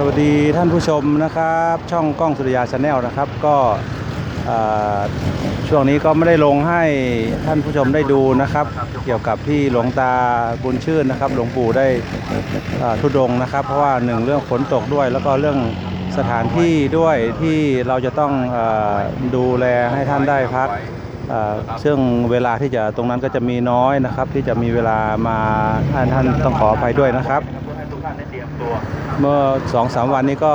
สวัสดีท่านผู้ชมนะครับ ช่องกล้องสุริยาชาแนลนะครับ ก็ช่วงนี้ก็ไม่ได้ลงให้ท่านผู้ชมได้ดูนะครับ เกี่ยวกับที่หลวงตาบุญชื่นนะครับ หลวงปู่ได้ทุดงนะครับ เพราะว่าหนึ่งเรื่องฝนตกด้วย แล้วก็เรื่องสถานที่ด้วยที่เราจะต้องอดูแลให้ท่านได้พักเอ่อซึ่งเวลาที่จะตรงนั้นก็จะมีน้อยนะครับ ที่จะมีเวลามาท่านท่านต้องขออภัยด้วยนะครับานได้เตรียมตัว เมื่อสองสามวันนี้ก็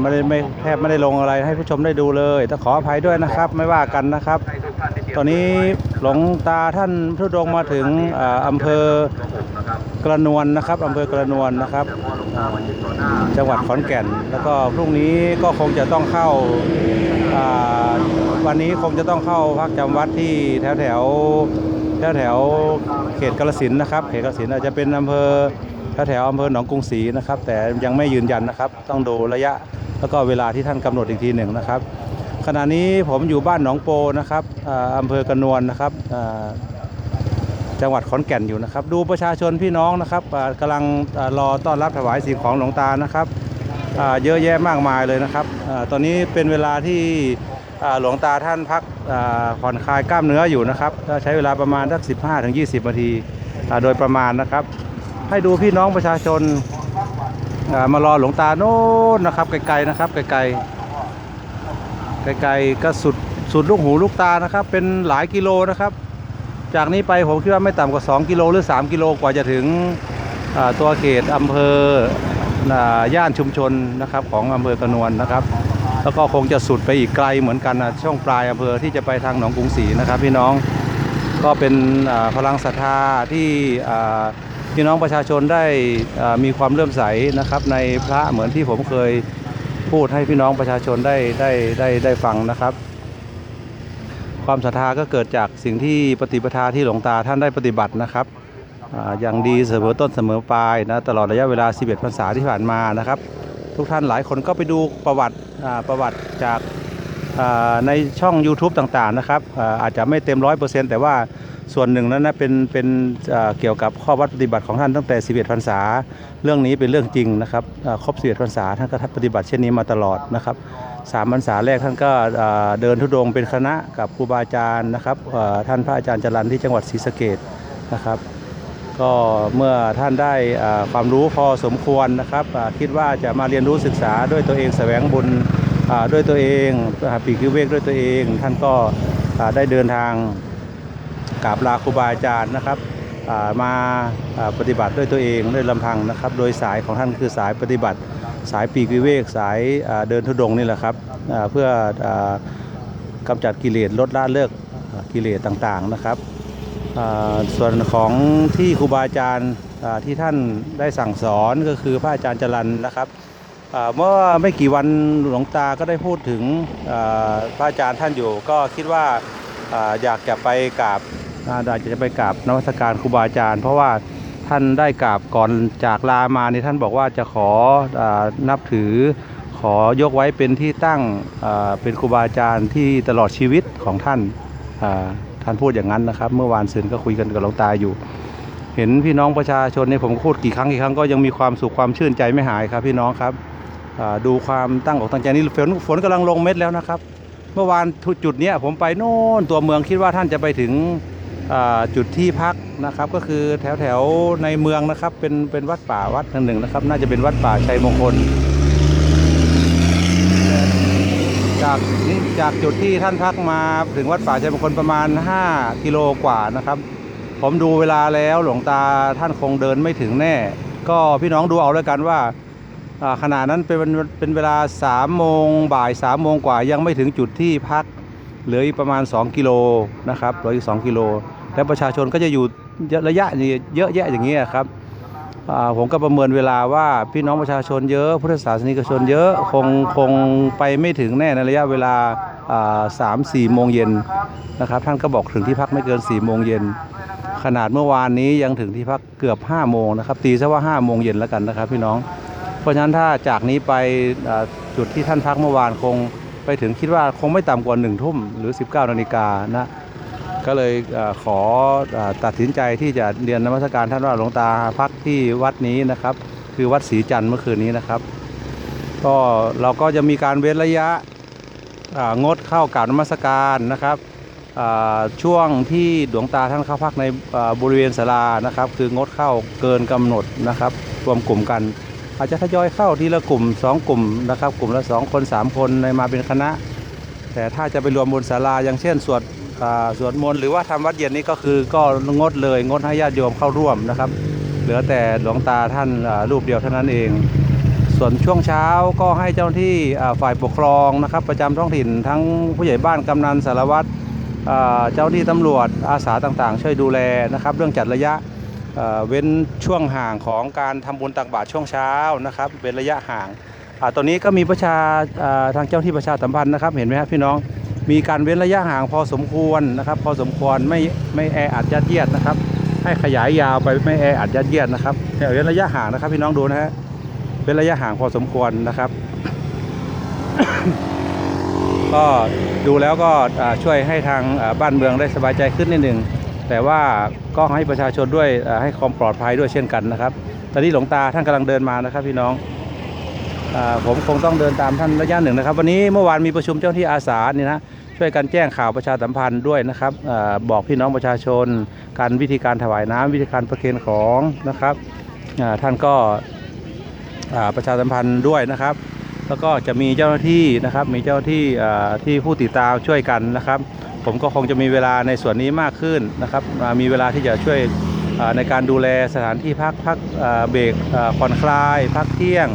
ไม่ได้ไม่แทบไม่ได้ลงอะไรให้ผู้ชมได้ดูเลยต้องขออภัยด้วยนะครับไม่ว่ากันนะครับ ตอนนี้หลวงตาท่านทุดงค์มาถึงอำเภอกระนวลนะครับอำเภอกระนวลนะครับ จังหวัดขอนแก่น แล้วก็พรุ่งนี้ก็คงจะต้องเข้าวันนี้คงจะต้องเข้าพักจำวัดที่แถวแถวแถวแถวเขตกาฬสินนะครับ เขตกาฬสินอาจจะเป็นอำเภอ แถวอำเภอหนองกรุงศรีนะครับ แต่ยังไม่ยืนยันนะครับ ต้องดูระยะแล้วก็เวลาที่ท่านกำหนดอีกทีหนึ่งนะครับ ขณะนี้ผมอยู่บ้านหนองโปนะครับอ่าอำเภอกระนวลนะครับจังหวัดขอนแก่นอยู่นะครับ ดูประชาชนพี่น้องนะครับอ่ากำลังรอต้อนรับถวายสิ่งของหลวงตานะครับเยอะแยะมากมายเลยนะครับตอนนี้เป็นเวลาที่หลวงตาท่านพักผ่อนคลายกล้ามเนื้ออยู่นะครับใช้เวลาประมาณสัก 15ถึง20นาทีโดยประมาณนะครับ ให้ดูพี่น้องประชาชนมารอหลวงตาโน่นนะครับไกลๆนะครับไกลๆไกลๆก็สุดสุดลูกหูลูกตานะครับ เป็นหลายกิโลนะครับ จากนี้ไปผมคิดว่าไม่ต่ำกว่า 2 กิโลหรือ 3 กิโลกว่าจะถึงตัวเขตอำเภออย่านชุมชนนะครับของอำเภอกระนวลนะครับ แล้วก็คงจะสุดไปอีกไกลเหมือนกันนะช่วงปลายอำเภอที่จะไปทางหนองกรุงศรีนะครับ พี่น้องก็เป็นพลังศรัทธาที่ พี่น้องประชาชนได้มีความเลื่อมใสนะครับ ในพระเหมือนที่ผมเคยพูดให้พี่น้องประชาชนได้ได้ได้ได้ฟังนะครับ ความศรัทธาก็เกิดจากสิ่งที่ปฏิปทาที่หลวงตาท่านได้ปฏิบัตินะครับอย่างดีเสมอต้นเสมอปลายนะตลอดระยะเวลา 11พรรษาที่ผ่านมานะครับ ทุกท่านหลายคนก็ไปดูประวัติประวัติจากในช่อง YouTube ต่างๆนะครับอาอาจจะไม่เต็มร้อยเปอร์เซ็นต์แต่ว่า ส่วนหนึ่งนั้นนะเป็นเป็นเกี่ยวกับข้อวัดปฏิบัติของท่านตั้งแต่ 11พรรษา เรื่องนี้เป็นเรื่องจริงนะครับอ่าครบ 11พรรษาท่านก็ปฏิบัติเช่นนี้มาตลอดนะครับสามพรรษาแรกท่านก็อ่าเดินทุดงค์เป็นคณะกับครูบาอาจารย์นะครับท่านพระอาจารย์จรันที่จังหวัดศรีสะเกดนะครับก็เมื่อท่านได้ความรู้พอสมควรนะครับคิดว่าจะมาเรียนรู้ศึกษาด้วยตัวเองแสวงบุญด้วยตัวเองปีกวิเวกด้วยตัวเอง ท่านก็ได้เดินทาง กราบลาครูบาอาจารย์นะครับมาปฏิบัติด้วยตัวเองด้วยลำพังนะครับ โดยสายของท่านคือสายปฏิบัติสายปีกวิเวกสายเดินทุดงนี่แหละครับเพื่ออ่ากำจัดกิเลสลดละเลิกกิเลสต่างๆนะครับส่วนของที่ครูบาอาจารย์ที่ท่านได้สั่งสอนก็คือพระอาจารย์จรันนะครับเมื่อไม่กี่วันหลวงตาก็ได้พูดถึงพระอาจารย์ท่านอยู่ ก็คิดว่าอ่าอยากจะไปกราบ อาอยาจะไปกราบนวัตการครูบาอาจารย์ เพราะว่าท่านได้กราบก่อนจากลามานี่ท่านบอกว่าจะขออนับถือขอยกไว้เป็นที่ตั้งเป็นครูบาอาจารย์ที่ตลอดชีวิตของท่านท่านพูดอย่างนั้นนะครับ เมื่อวานซืนก็คุยกันกับหลวงตาอยู่ เห็นพี่น้องประชาชนเนี่ยผมพูดกี่ครั้งกี่ครั้งก็ยังมีความสุขความชื่นใจไม่หายครับ พี่น้องครับดูความตั้งอกตั้งใจนี่ฝนฝนกำลังลงเม็ดแล้วนะครับ เมื่อวานทุจุดเนี้ยผมไปโน่นตัวเมืองคิดว่าท่านจะไปถึง จุดที่พักนะครับก็คือแถวแถวๆในเมืองนะครับ เป็นเป็นวัดป่าวัดแห่งหนึ่งนะครับ น่าจะเป็นวัดป่าชัยมงคล จากนี่จากจุดที่ท่านพักมาถึงวัดป่าชัยมงคลประมาณ 5 กิโลกว่านะครับ ผมดูเวลาแล้วหลวงตาท่านคงเดินไม่ถึงแน่ ก็พี่น้องดูเอาแล้วกันว่าอ่าขณะนั้นเป็นเป็นเวลา3โมงบ่าย3โมงกว่ายังไม่ถึงจุดที่พัก เหลืออีกประมาณ 2 กิโลนะครับเหลืออีก 2 กิโล แล้วประชาชนก็จะอยู่ระยะนี้เยอะแยะอย่างนี้ครับผมก็ประเมินเวลาว่าพี่น้องประชาชนเยอะพุทธศาสนิกชนเยอะคงคงไปไม่ถึงแน่ในระยะเวลาสามสี่โมงเย็นนะครับ ท่านก็บอกถึงที่พักไม่เกิน4ี่โมงเย็นขนาดเมื่อวานนี้ยังถึงที่พักเกือบ5้าโมงนะครับตีซะว่า5้าโมงเย็นแล้วกันนะครับ พี่น้อง เพราะฉะนั้นถ้าจากนี้ไปจุดที่ท่านพักเมื่อวานคง ไปถึงคิดว่าคงไม่ต่ำกว่า1นึ่งทุ่มหรือ 19นาฬิกานะก็เลยอขออตัดสินใจที่จะเรียนนมัสการท่านว่าหลวงตาพักที่วัดนี้นะครับ คือวัดศรีจันทร์เมื่อคืนนี้นะครับ ก็เราก็จะมีการเว้นระยะงดเข้ากราบนมัสการนะครับช่วงที่หลวงตาท่านเข้าพักในบริเวณศาลานะครับ คืองดเข้าเกินกำหนดนะครับ รวมกลุ่มกัน อาจจะทยอยเข้าทีละกลุ่ม 2 กลุ่มนะครับ กลุ่มละ 2 คน 3 คนในมาเป็นคณะ แต่ถ้าจะไปรวมบนศาลาอย่างเช่นสวดสวดมนต์หรือว่าทำวัดเย็นนี้ก็คือก็งดเลยงดให้ญาติโยมเข้าร่วมนะครับ เหลือแต่หลวงตาท่านรูปเดียวเท่านั้นเอง ส่วนช่วงเช้าก็ให้เจ้าหน้าที่ฝ่ายปกครองนะครับ ประจำท้องถิ่นทั้งผู้ใหญ่บ้านกำนันสารวัตรเจ้าหน้าที่ตำรวจอาสาต่างๆ ช่วยดูแลนะครับ เรื่องจัดระยะ เว้นช่วงห่างของการทำบุญตักบาตรช่วงเช้านะครับเป็นระยะห่างอตอนนี้ก็มีประชาทางเจ้าหน้าที่ประชาสัมพันธ์นะครับ เห็นไหมครับพี่น้องมีการเว้นระยะห่างพอสมควรนะครับ พอสมควรไม่ไม่แออัดยัดเยียดนะครับ ให้ขยายยาวไปไม่แออัดยัดเยียดนะครับเว้นระยะห่างนะครับ พี่น้องดูนะฮะเป็นระยะห่างพอสมควรนะครับ ก็ดูแล้วก็ช่วยให้ทางบ้านเมืองได้สบายใจขึ้นนิดหนึ่ง แต่ว่าก็ให้ประชาชนด้วยให้ความปลอดภัยด้วยเช่นกันนะครับ ตอนนี้หลวงตาท่านกำลังเดินมานะครับพี่น้องอผมคงต้องเดินตามท่านระยะหนึ่งนะครับ วันนี้เมื่อวานมีประชุมเจ้าที่อาสาเนี่ยนะช่วยกันแจ้งข่าวประชาสัมพันธ์ด้วยนะครับอบอกพี่น้องประชาชน การวิธีการถวายน้ำวิธีการประเคนของนะครับท่านก็ประชาสัมพันธ์ด้วยนะครับ แล้วก็จะมีเจ้าหน้าที่นะครับมีเจ้าหน้าที่ที่ผู้ติดตามช่วยกันนะครับ ผมก็คงจะมีเวลาในส่วนนี้มากขึ้นนะครับมีเวลาที่จะช่วยในการดูแลสถานที่พักพักเบรกผ่อนคลาย พักเที่ยง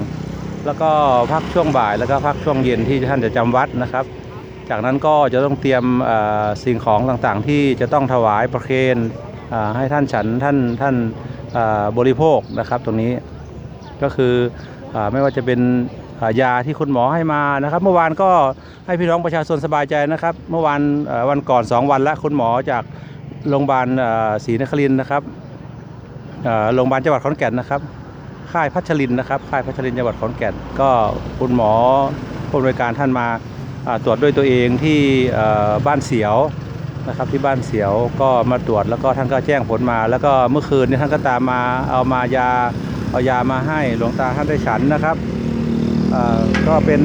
แล้วก็พักช่วงบ่าย แล้วก็พักช่วงเย็นที่ท่านจะจำวัดนะครับ จากนั้นก็จะต้องเตรียมสิ่งของต่างๆ ที่จะต้องถวายประเคนให้ท่านฉันท่านท่านบริโภคนะครับตรงนี้ก็คืออไม่ว่าจะเป็น ยาที่คุณหมอให้มานะครับ เมื่อวานก็ให้พี่น้องประชาชนสบายใจนะครับ เมื่อวานวันก่อน 2 วันแล้วคุณหมอจากโรงพยาบาลศรีนครินทร์นะครับโรงพยาบาลจังหวัดขอนแก่นนะครับค่ายพัชรินนะครับค่ายพัชรินจังหวัดขอนแก่น ก็คุณหมอผู้อำนวยการท่านมาตรวจด้วยตัวเองที่บ้านเสียวนะครับที่บ้านเสียวก็มาตรวจแล้วก็ท่านก็แจ้งผลมา แล้วก็เมื่อคืนนี้ท่านก็ตามมาเอามายาเอายามาให้หลวงตาท่านได้ฉันนะครับ ก็เป็น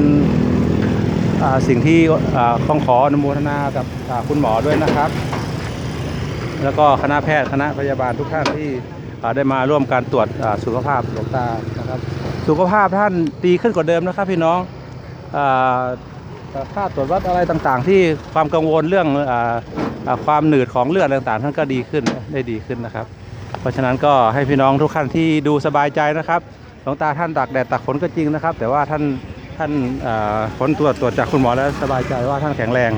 สิ่งที่ต้องขออนุโมทนากับอ่าคุณหมอด้วยนะครับ แล้วก็คณะแพทย์คณะพยาบาลทุกท่านที่ได้มาร่วมการตรวจสุขภาพหลวงตานะครับ สุขภาพท่านดีขึ้นกว่าเดิมนะครับพี่น้องค่าตรวจวัดอะไรต่างๆ ที่ความกังวลเรื่องอความหนืดของเลือดต่างๆ ท่านก็ดีขึ้นได้ดีขึ้นนะครับ เพราะฉะนั้นก็ให้พี่น้องทุกท่านที่ดูสบายใจนะครับ ลวงตาท่านตากแดดตากฝนก็จริงนะครับ แต่ว่าท่านท่านผลตรวจตรวจจากคุณหมอแล้วสบายใจว่าท่านแข็งแรง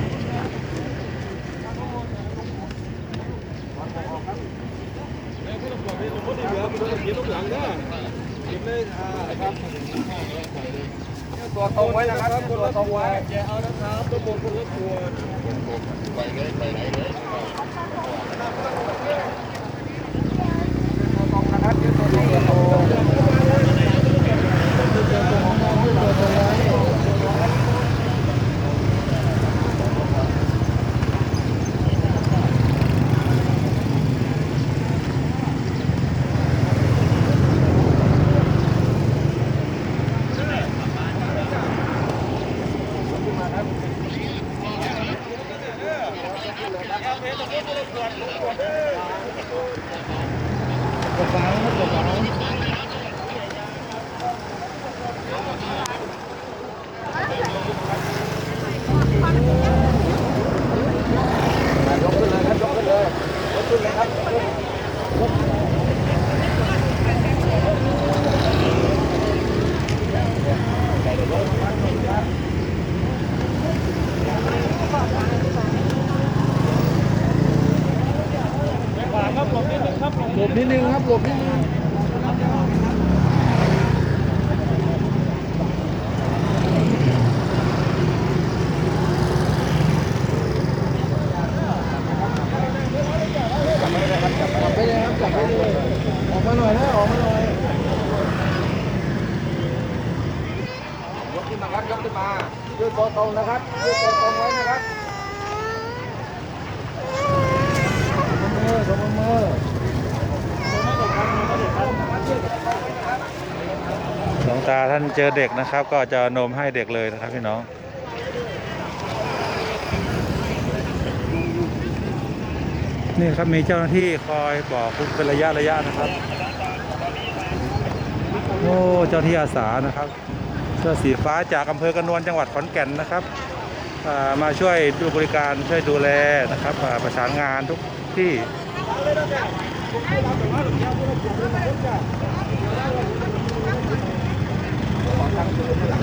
ตัวตรงไว้นะครับตัวตรงไว้แกเอานะครับตัวบนคนละตัวหล ครับหลบนิดนึง จับไปเลยครับ จับไปเลย ออกมาหน่อยนะ ออกมาหน่อย ยกขึ้นมาครับยกขึ้นมายืดตัวตรงนะครับยืดตัวตรงไว้นะครับ มือสมมือ ลวง ตาท่านเจอเด็กนะครับ ก็จะนมให้เด็กเลยนะครับพี่น้องนี่ครับมีเจ้าหน้าที่คอยบอกเป็นระยะระยะนะครับโอ้เจ้าที่อาสานะครับเสื้อสีฟ้าจากอำเภอกระนวนจังหวัดขอนแก่นนะครับมาช่วยดูบริการช่วยดูแลนะครับประสานงานทุกที่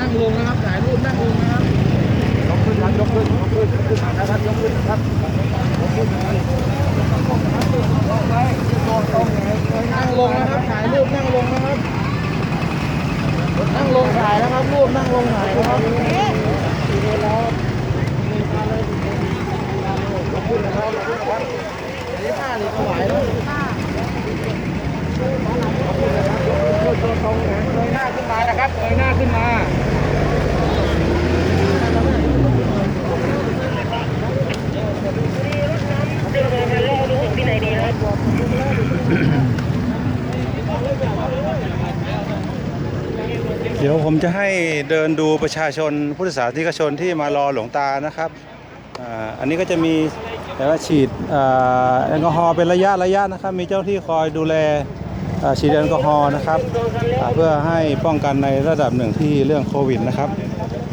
นั่งลงนะครับถ่ายรูปนั่งลงนะครับยกขึ้นครับยกขึ้นยกขึ้นยกขึ้นนะครับยกขึ้นครับยกขึ้นนั่งลงนะครับถ่ายรูปนั่งลงนะครับนั่งลงถ่ายนะครับรูปนั่งลงถ่ายนะครับยกขึ้นนะครับยกขึ้นนะครับนี่ผ้านี่ก็ไหวแล้ว ตัวตรงไหนเงยหน้าขึ้นมานะครับเงยหน้าขึ้นมาเดี๋ยวผมจะให้เดินดูประชาชนพุทธศาสนิกชนที่มารอหลวงตานะครับอ่าอันนี้ก็จะมีแต่ว่าฉีดอ่าแอลกอฮอล์เป็นระยะระยะนะครับ มีเจ้าที่คอยดูแล ฉีดแอลกอฮอล์นะครับอ่าเพื่อให้ป้องกันในระดับหนึ่งที่เรื่องโควิดนะครับ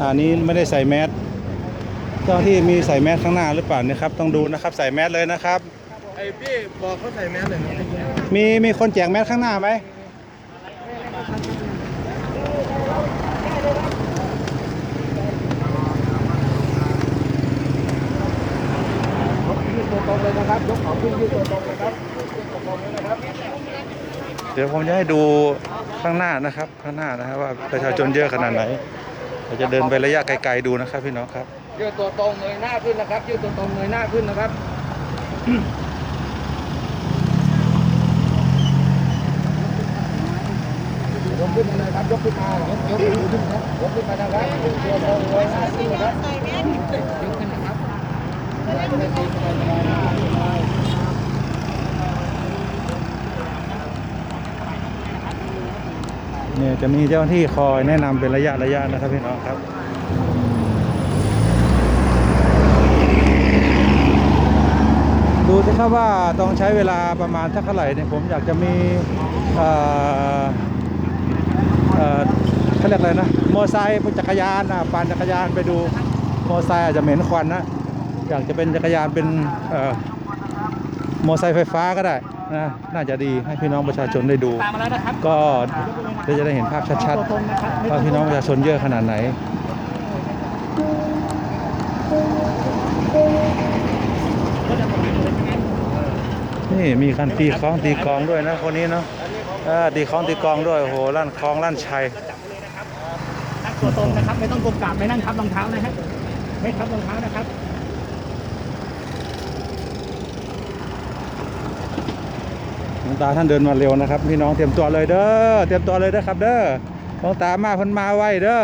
อันนี้ไม่ได้ใส่แมสเจ้าที่มีใส่แมสข้างหน้าหรือเปล่านะครับต้องดูนะครับใส่แมสเลยนะครับไอ้พี่บอกเขาใส่แมสเลยนะมีมีคนแจกแมสข้างหน้าไหมยืดตัวตรงเลยนะครับยกเขาขึ้นยืดตัวตรงเลยครับยืดตัวตรงเลยนะครับ เดี๋ยวผมจะให้ดูข้างหน้านะครับ ข้างหน้านะครับว่าประชาชนเยอะขนาดไหนเราจะเดินไประยะไกลๆดูนะครับ พี่น้องครับยืดตัวตรงเงยหน้าขึ้นนะครับยืดตัวตรงเงยหน้าขึ้นนะครับยกขึ้นมาเลยครับยกขึ้นมายกยกขึ้นครับยกขึ้นมานะครับยืดตัวตรงเงยหน้าขึ้นนะครับยกขึ้นนะครับ เนี่ย จะมีเจ้าหน้าที่คอยแนะนำเป็นระยะระยะนะครับพี่น้องครับดูสิครับว่าต้องใช้เวลาประมาณสักเท่าไหร่เนี่ยผมอยากจะมีเอ่อเอ่อเขาเรียกอะไรนะมอไซค์จักรยานนะปั่นจักรยานไปดูมอไซค์อาจจะเหม็นควันนะอยากจะเป็นจักรยานเป็นมอไซค์ไฟฟ้าก็ได้ นะน่าจะดีให้พี่น้องประชาชนได้ดูตามมาแล้วนะครับก็เดี๋ยวจะได้เห็นภาพชัดๆว่าพี่น้องประชาชนเยอะขนาดไหนนี่มีการตีคล้องตีกลองด้วยนะคนนี้เนาะเออตีคล้องตีกลองด้วยโอ้โหลั่นคล้องลั่นชัยนั่งตัวตรงนะครับไม่ต้องกลมกราบไม่นั่งทับรองเท้านะฮะไม่ทับรองเท้านะครับ หลว งตาท่านเดินมาเร็วนะครับ พี่น้องเตรียมตัวเลยเด้อเตรียมตัวเลยเด้อครับ เด้อหลวงตามาพิ่นมาไวเด้อ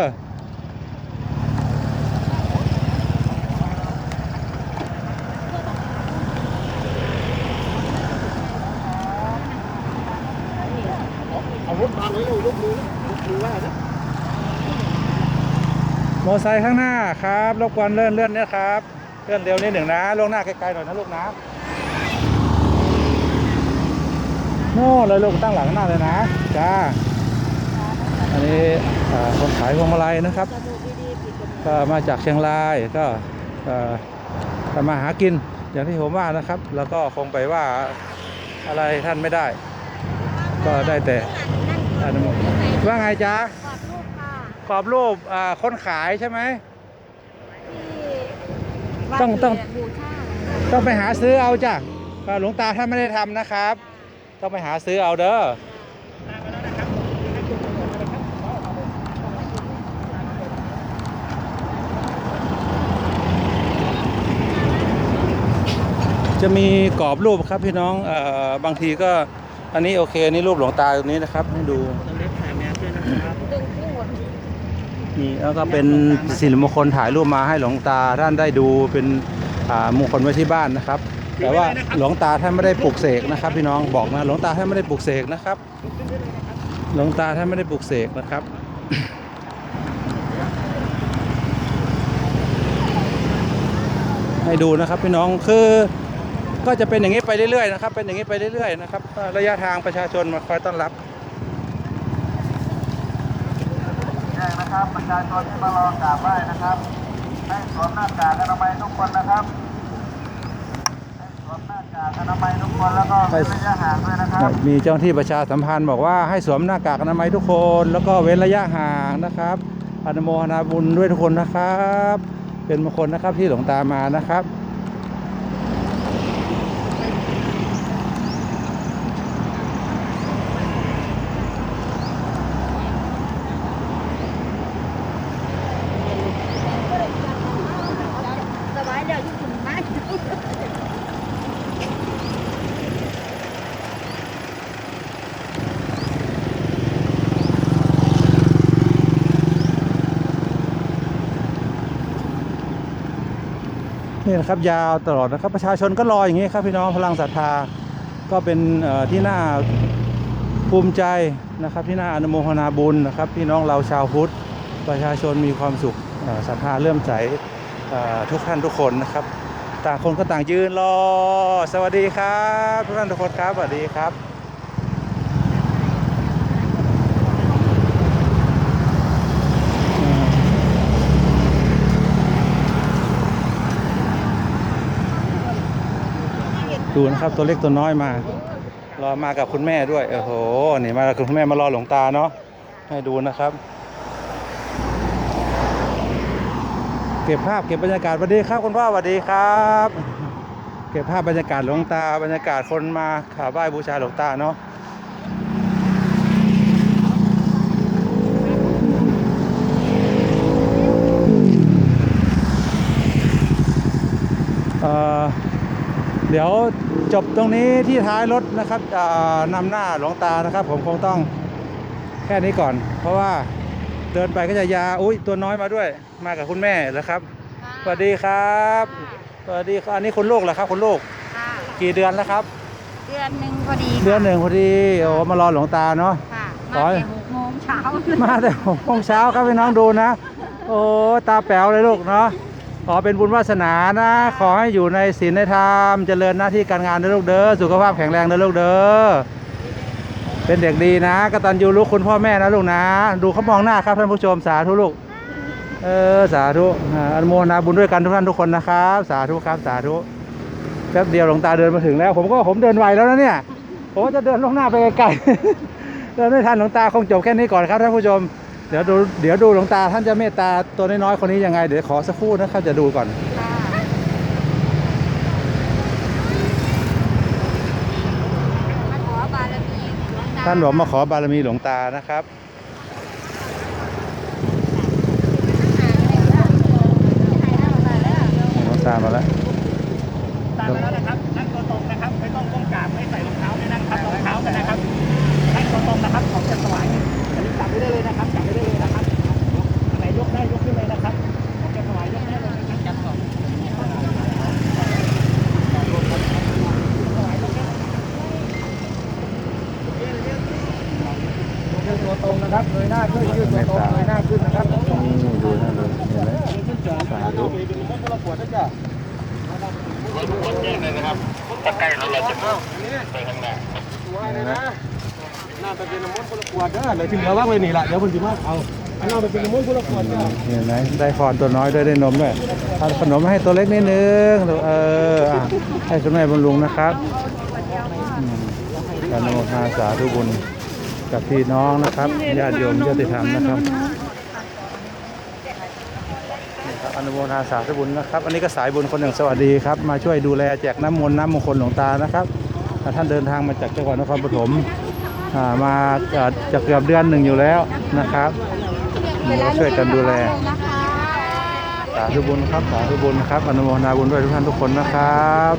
อาวุธมาเลยลูกมือลูกมือว่านะมอไซค์ข้างหน้าครับรบกวนเลื่อนเลื่อนเนี่ยครับเลื่อนเร็วนิดหนึ่งนะลงหน้าไกลๆหน่อยนะลูกนะโน่นเลยลูกตั้งหลังหน้าเลยนะจ้าอันนี้อ่าคนขายพวงมาลัยนะครับ ก็มาจากเชียงรายก็เอ่อทำมาหากินอย่างที่ผมว่านะครับ แล้วก็คงไปว่าอะไรท่านไม่ได้ ก็ได้แต่อนุโมทนาว่าไงจ๊ะขอบรูปค่ะกรอบรูปอ่าคนขายใช่ไหมที่ต้องต้องวัดบูชาต้องไปหาซื้อเอาจ้ะก็หลวงตาท่านไม่ได้ทำนะครับ ต้องไปหาซื้อเอาเด้อจะมีกรอบรูปครับพี่น้องเอ่อบางทีก็อันนี้โอเคนี่รูปหลวงตาตรงนี้นะครับ ให้ดูนี่แล้วก็เป็นสิริมงคลถ่ายรูปมาให้หลวงตาท่านได้ดูเป็นมงคลไว้ที่บ้านนะครับ แต่ว่าหลวงตาท่านไม่ได้ปลูกเสกนะครับ พี่น้องบอกนะหลวงตาท่านไม่ได้ปลูกเสกนะครับ หลวงตาท่านไม่ได้ปลูกเสกนะครับให้ดูนะครับพี่น้องคือก็จะเป็นอย่างนี้ไปเรื่อยๆนะครับ เป็นอย่างนี้ไปเรื่อยๆนะครับ ระยะทางประชาชนมาคอยต้อนรับแจ้งนะครับประชาชนที่มารอกราบไหว้นะครับให้สวมหน้ากากอนามัยทุกคนนะครับ ให้สวมหน้ากาก อนามัยทุกคนแล้วก็เว้นระยะห่างด้วยนะครับ มีเจ้าหน้าที่ประชาสัมพันธ์บอกว่าให้สวมหน้ากากอนามัยทุกคน แล้วก็เว้นระยะห่างนะครับอนุโมทนาบุญด้วยทุกคนนะครับ เป็นมงคลนะครับที่หลวงตามานะครับ สบายแล้วที่ถึงบ้าน นี่นะครับยาวตลอดนะครับประชาชนก็รออย่างนี้ครับพี่น้องพลังศรัทธาก็เป็นที่น่าภูมิใจนะครับ ที่น่าอนุโมทนาบุญนะครับ พี่น้องเราชาวพุทธประชาชนมีความสุขศรัทธาเลื่อมใสทุกท่านทุกคนนะครับ ต่างคนก็ต่างยืนรอ สวัสดีครับ ทุกท่านทุกคนครับสวัสดีครับ ดูนะครับตัวเล็กตัวน้อยมารอมากับคุณแม่ด้วยโอ้โหนี่มากับคุณแม่มารอหลวงตาเนาะให้ดูนะครับ เก็บภาพเก็บบรรยากาศสวัสดีครับคุณพ่อสวัสดีครับ เก็บภาพบรรยากาศหลวงตา บรรยากาศคนมาขาไหว้บูชาหลวงตาเนาะเอ่อ เดี๋ยวจบตรงนี้ที่ท้ายรถนะครับอ่านำหน้าหลวงตานะครับ ผมคงต้องแค่นี้ก่อน เพราะว่าเดินไปก็จะยาอุ้ยตัวน้อยมาด้วย มากับคุณแม่แล้วครับสวัสดีครับสวัสดีครับอันนี้คุณลูกเหรอครับคุณลูกค่ะกี่เดือนแล้วครับ เดือนหนึ่งพอดีเดือนหนึ่งพอดีโอ้มารอหลวงตาเนาะค่ะขอมาให้แต่หกโมงเช้ามาแต่หกโมงเช้าครับพี่น้องดูนะ โอ้ตาแป๋วเลยลูกเนาะ ขอเป็นบุญวาสนานะ ขอให้อยู่ในศีลในธรรมเจริญหน้าที่การงานนะลูกเด้อสุขภาพแข็งแรงนะลูกเด้อเป็นเด็กดีนะกตัญญูรู้คุณพ่อแม่นะลูกนะ ดูเขามองหน้าครับท่านผู้ชมสาธุลูกเออสาธุอ่าอนุโมทนาบุญด้วยกันทุกท่านทุกคนนะครับ สาธุครับสาธุแป๊บเดียวหลวงตาเดินมาถึงแล้ว ผมก็ผมเดินไวแล้วนะเนี่ยผมจะเดินลงหน้าไปไกลๆเดินไม่ทันหลวงตาคงจบแค่นี้ก่อนครับท่านผู้ชม เดี๋ยวดูเดี๋ยวดูหลวงตาท่านจะเมตตาตัวน้อยๆคนนี้ยังไง เดี๋ยวขอสักครู่นะครับจะดูก่อนค่าขอบารมีหลวงตท่านบอกมาขอบารมีหลวงตานะครับหลวงตามาแล้วตามาแล้วนะครับนั่งตัวตรงนะครับ ไม่ต้องก้มกราบไม่ใส่รองเท้าไม่นั่งทับรองเท้ากันนะครับนั่งตัวตรงนะครับ ของจะถวายอันนี้จับไม่ได้เลยนะครับ จับไม่ได้เลยนะครับอันไหนยกได้ยกขึ้นเลยนะครับ ของจะถวายยกได้เลยนะครับจับก่อน ยืดตัวตรงนะครับเงย หน้าขึ้นยืดตัวตรงเงยหน้าขึ้นนะครับนี่ดูนะดูเห็นไหมสาธุหน้าเราจะไปเป็นน้ำมันต์คนละขวดเด้อเดี๋ยวที่เหลือว่างไว้นี่ละเดี๋ยวคนสิมาเอาอันน้าไปเป็นน้ำมันต์คนละขวดเด้อเห็นไหมได้พรตัวน้อยด้วยได้นมด้วยเอาขนมให้ตัวเล็กนิดนึงเออให้คุณแม่บำรุงนะครับการนโมทนารสาธุบุญ กับพี่น้องนะครับญาติโยมญาติธรรมนะครับอนุโมทนาสาธุบุญนะครับ อันนี้ก็สายบุญคนหนึ่งสวัสดีครับ มาช่วยดูแลแจกน้ำมนต์น้ำมงคลหลวงตานะครับ ท่านเดินทางมาจากจังหวัดนครปฐมมาจะจะเกือบเดือนหนึ่งอยู่แล้วนะครับมาช่วยกันดูแลสาธุบุญครับสาธุบุญครับอนุโมทนาบุญด้วยทุกท่านทุกคนนะครับ